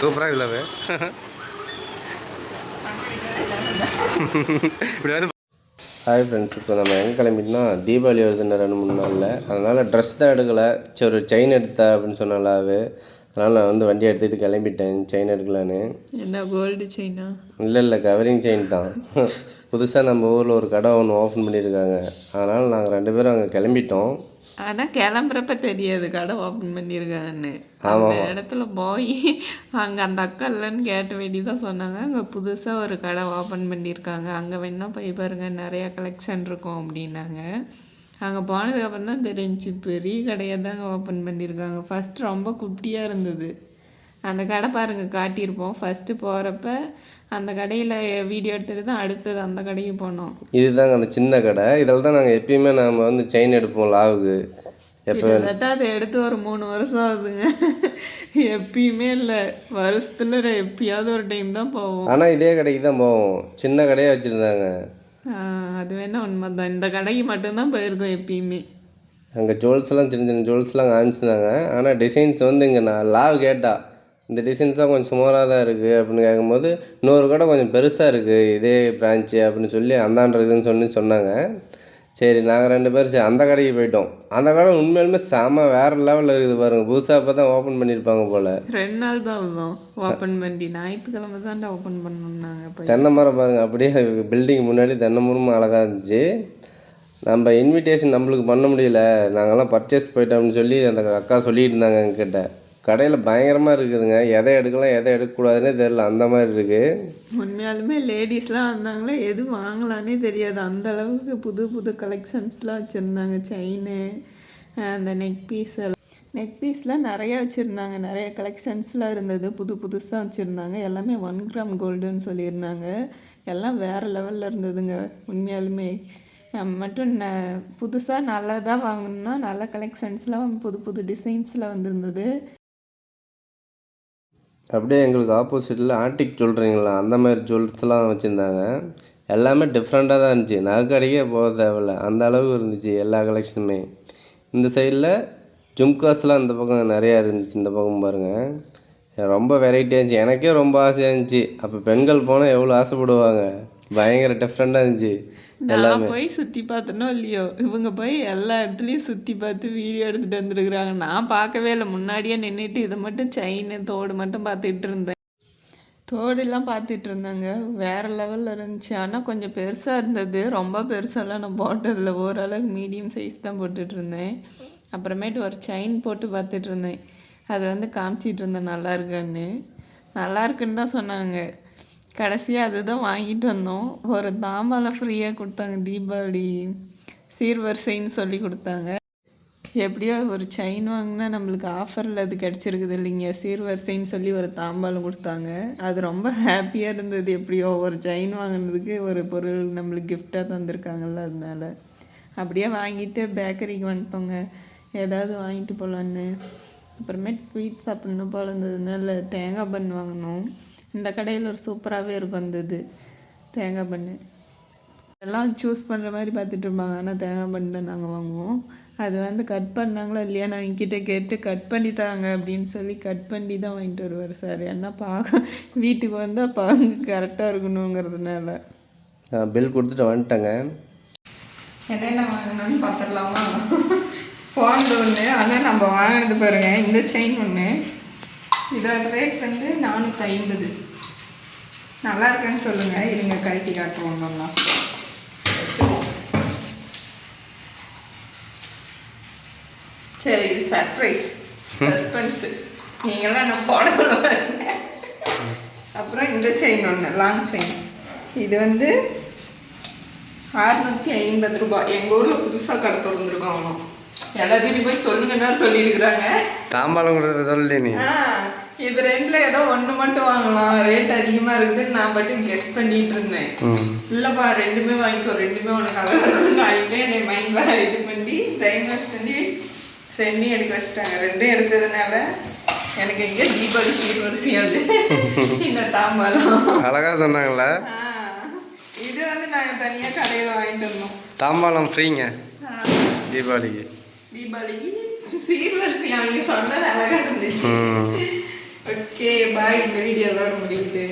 சூப்பராக இல்லை இப்படி வந்து ஹாய் ஃப்ரெண்ட்ஸ் இப்போ நம்ம எங்கே கிளம்பிட்டோம்னா தீபாவளி வருதுன்னு ரெண்டு மூணு நாளில். அதனால் ட்ரெஸ் தான் எடுக்கலை. சரி ஒரு செயின் எடுத்தா அப்படின்னு சொன்னாலாவே அதனால் நான் வந்து வண்டி எடுத்துகிட்டு கிளம்பிட்டேன். செயின் எடுக்கலான்னு. என்ன கோல்டு செயினா இல்லை இல்லை கவரிங் செயின் தான். புதுசாக நம்ம ஊரில் ஒரு கடை ஒன்று ஓப்பன் பண்ணியிருக்காங்க. அதனால் நாங்கள் ரெண்டு பேரும் அங்கே கிளம்பிட்டோம். ஆனால் கிளம்புறப்ப தெரியாது கடை ஓப்பன் பண்ணியிருக்காங்கன்னு அந்த இடத்துல போய் அங்கே அந்த அக்கா இல்லைன்னு கேட்ட வேண்டி தான் சொன்னாங்க. அங்கே புதுசாக ஒரு கடை ஓப்பன் பண்ணியிருக்காங்க அங்கே வேணா போய் பாருங்க நிறையா கலெக்ஷன் இருக்கும் அப்படின்னாங்க. அங்கே போனதுக்கப்புறம் தான் தெரிஞ்சுச்சு பெரிய கடையாக தாங்க ஓப்பன் பண்ணியிருக்காங்க ஃபஸ்ட் ரொம்ப குட்டியாக இருந்தது. அந்த கடை பாருங்க காட்டியிருப்போம். ஃபஸ்ட்டு போகிறப்ப அந்த கடையில் வீடியோ எடுத்துகிட்டு தான் அடுத்தது அந்த கடைக்கு போனோம். இதுதாங்க அந்த சின்ன கடை. இதில் தான் நாங்கள் எப்பயுமே நம்ம வந்து செயின் எடுப்போம் லாவுக்கு. கிட்டத்தட்ட அதை எடுத்து ஒரு மூணு வருஷம் ஆகுதுங்க. எப்பயுமே இல்லை. வருஷத்துல எப்பயாவது ஒரு டைம் தான் போவோம். ஆனால் இதே கடைக்கு தான் போவோம். சின்ன கடையாக வச்சுருந்தாங்க. அது வேணா உண்மைதான். இந்த கடைக்கு மட்டும்தான் போயிருக்கோம் எப்பயுமே. அங்கே ஜுவல்ஸ்லாம் சின்ன சின்ன ஜுவல்ஸ்லாம் காமிச்சிருந்தாங்க. ஆனால் டிசைன்ஸ் வந்து இங்கே நான் லாவ் கேட்டா. இந்த டிசைன்ஸ்லாம் கொஞ்சம் சுமாராக தான் இருக்குது அப்படின்னு கேட்கும்போது இன்னொரு கடை கொஞ்சம் பெருசாக இருக்குது இதே பிரான்ச்சு அப்படின்னு சொல்லி அந்தாண்ட இருக்குதுன்னு சொல்லி சொன்னாங்க. சரி நாங்கள் ரெண்டு பேரும் சரி அந்த கடைக்கு போயிட்டோம். அந்த கடை உண்மையிலுமே செம வேறு லெவலில் இருக்குது பாருங்கள் புதுசாக இப்போ தான் ஓப்பன் பண்ணியிருப்பாங்க போல். ரெண்டு நாள் தான் ஓப்பன் பண்ணி ஞாயிற்றுக்கிழமை தான்டா ஓப்பன் பண்ணோம்னாங்க தென்னை மரம் பாருங்கள் அப்படியே பில்டிங் முன்னாடி தென்னை மரமும் அழகாக இருந்துச்சு. நம்ம இன்விடேஷன் நம்மளுக்கு பண்ண முடியல. நாங்கள்லாம் பர்ச்சேஸ் போயிட்டோம்னு சொல்லி அந்த அக்கா சொல்லிட்டு இருந்தாங்க எங்ககிட்ட. கடையில் பயங்கரமாக இருக்குதுங்க. எதை எடுக்கலாம் எதை எடுக்கக்கூடாதுன்னே தெரில அந்த மாதிரி இருக்குது உண்மையாலுமே லேடிஸ்லாம் வந்தாங்களே எது வாங்கலான்னே தெரியாது. அந்த அளவுக்கு புது புது கலெக்ஷன்ஸ்லாம் வச்சுருந்தாங்க. செயினு அந்த நெக் பீஸ் நெக் பீஸ்லாம் நிறையா வச்சுருந்தாங்க. நிறைய கலெக்ஷன்ஸ்லாம் இருந்தது. புது புதுசாக வச்சுருந்தாங்க. எல்லாமே ஒன் கிராம் கோல்டுன்னு சொல்லியிருந்தாங்க. எல்லாம் வேறு லெவலில் இருந்ததுங்க. உண்மையாலுமே மட்டும் ந புதுசாக நல்லதாக வாங்கணும்னா நல்ல கலெக்ஷன்ஸ்லாம் புது புது டிசைன்ஸில் வந்திருந்தது. அப்படியே எங்களுக்கு ஆப்போசிட்டில் ஆன்டிக் சொல்கிறீங்களா அந்த மாதிரி ஜுவல்ஸ்லாம் வச்சுருந்தாங்க. எல்லாமே டிஃப்ரெண்ட்டாக தான் இருந்துச்சு. நகை கடைக்கே போக தேவையில்ல. அந்த அளவுக்கு இருந்துச்சு எல்லா கலெக்ஷனுமே இந்த சைடில் ஜும்காஸ்லாம் இந்த பக்கம் நிறையா இருந்துச்சு. இந்த பக்கம் பாருங்கள் ரொம்ப வெரைட்டியாக இருந்துச்சு. எனக்கே ரொம்ப ஆசையாக இருந்துச்சு. அப்போ பெண்கள் போனால் எவ்வளோ ஆசைப்படுவாங்க? பயங்கர டிஃப்ரெண்ட்டாக இருந்துச்சு. நான் போய் சுற்றி பார்த்தனோ இல்லையோ இவங்க போய் எல்லா இடத்துலையும் சுற்றி பார்த்து வீடியோ எடுத்துகிட்டு வந்துருக்குறாங்க. நான் பார்க்கவே இல்லை. முன்னாடியே நின்றுட்டு இதை மட்டும் செயின் தோடு மட்டும் பார்த்துட்டு இருந்தேன். தோடெல்லாம் பார்த்துட்டு இருந்தாங்க. வேறு லெவலில் இருந்துச்சு. ஆனால் கொஞ்சம் பெருசாக இருந்தது. ரொம்ப பெருசாலாம் நான் போட்டதில்ல ஓரளவுக்கு மீடியம் சைஸ் தான் போட்டுட்டு இருந்தேன். அப்புறமேட்டு ஒரு செயின் போட்டு பார்த்துட்டு இருந்தேன். அது வந்து காமிச்சிட்டு இருந்தேன் நல்லா இருக்கான்னு. நல்லா இருக்குன்னு தான் சொன்னாங்க. கடைசியாக அதுதான் வாங்கிட்டு வந்தோம். ஒரு தாம்பாலம் ஃப்ரீயாக கொடுத்தாங்க. தீபாவளி சீர்வரிசைன்னு சொல்லி கொடுத்தாங்க. எப்படியோ ஒரு செயின் வாங்கினா நம்மளுக்கு ஆஃபரில் அது கிடச்சிருக்குது இல்லைங்க. சீர்வரிசைன்னு சொல்லி ஒரு தாம்பாலம் கொடுத்தாங்க. அது ரொம்ப ஹாப்பியாக இருந்தது. எப்படியோ ஒரு செயின் வாங்கினதுக்கு ஒரு பொருள் நம்மளுக்கு கிஃப்டாக தந்திருக்காங்கல்ல அதனால. அப்படியே வாங்கிட்டு பேக்கரிக்கு வந்துட்டோங்க. ஏதாவது வாங்கிட்டு போகலான்னு அப்புறமேட்டு ஸ்வீட் சாப்பிட்ணும் போல இருந்ததுனால தேங்காய் பன் வாங்கினோம். இந்த கடையில் ஒரு சூப்பராகவே இருக்கும் அந்த இது. தேங்காய் பண்ணு. எல்லாம் சூஸ் பண்ணுற மாதிரி பார்த்துட்டு இருப்பாங்க. ஆனால் தேங்காய் பண்ணி தான் நாங்கள் வாங்குவோம். அது வந்து கட் பண்ணாங்களா இல்லையா நான் என்கிட்ட கேட்டு கட் பண்ணி தாங்க அப்படின்னு சொல்லி கட் பண்ணி தான் வாங்கிட்டு வருவார் சார். ஏன்னா பார்க்க வீட்டுக்கு வந்தால் பார்க்க கரெக்டாக இருக்கணுங்கிறதுனால. பில் கொடுத்துட்டு வந்துட்டேங்க. என்னென்ன வாங்கணும்னு பார்த்துடலாமா? போனது ஒன்று ஆனால் நம்ம வாங்கினது பாருங்க. இந்த செயின் ஒன்று இதோட ரேட் வந்து நானூற்றி ஐம்பது. நல்லா இருக்குன்னு சொல்லுங்கள் இருங்க கழட்டி காட்டுவோம் நல்லா. சரி இது சர்ப்ரைஸ் சஸ்பென்ஸு நீங்களாம் நான் போடணும் அப்புறம் இந்த செயின் ஒன்று லாங் செயின் இது வந்து அறுநூற்றி ஐம்பது ரூபாய். எங்கள் ஊரில் புதுசாக கடை திறந்துருக்கோம் அவனும் எல்லாத்தையும் போய் சொல்லுங்கன்னா சொல்லியிருக்கிறாங்க. தாம்பாளம் கொடுத்தது சொல்லி நீ. இது ரெண்டில் ஏதோ ஒன்று மட்டும் வாங்கலாம். ரேட் அதிகமாக இருக்குதுன்னு நான் மட்டும் கெஸ் பண்ணிட்டு இருந்தேன். இல்லைப்பா ரெண்டுமே வாங்கிக்கோ. ரெண்டுமே உனக்கு அழகாக இருக்கும் நான் என்னை மைண்டில் இது பண்ணி டைம் வாஷ் பண்ணி ரெண்டையும் எடுக்க வச்சிட்டாங்க. ரெண்டும் எடுத்ததுனால எனக்கு எங்கே தீபாவளி சீர்வரிசையாது இந்த தாம்பாலம் அழகாக சொன்னாங்களே இது வந்து நாங்கள் தனியாக கடையில் வாங்கிட்டு வந்தோம். தாம்பாளம் ஃப்ரீங்க தீபாவளிக்கு. தீபாவளிக்கு சீர்வரிசை அவங்க சொன்னது அழகாக இருந்துச்சு ஓகே பாய் இந்த வீடியோவோட முடியுது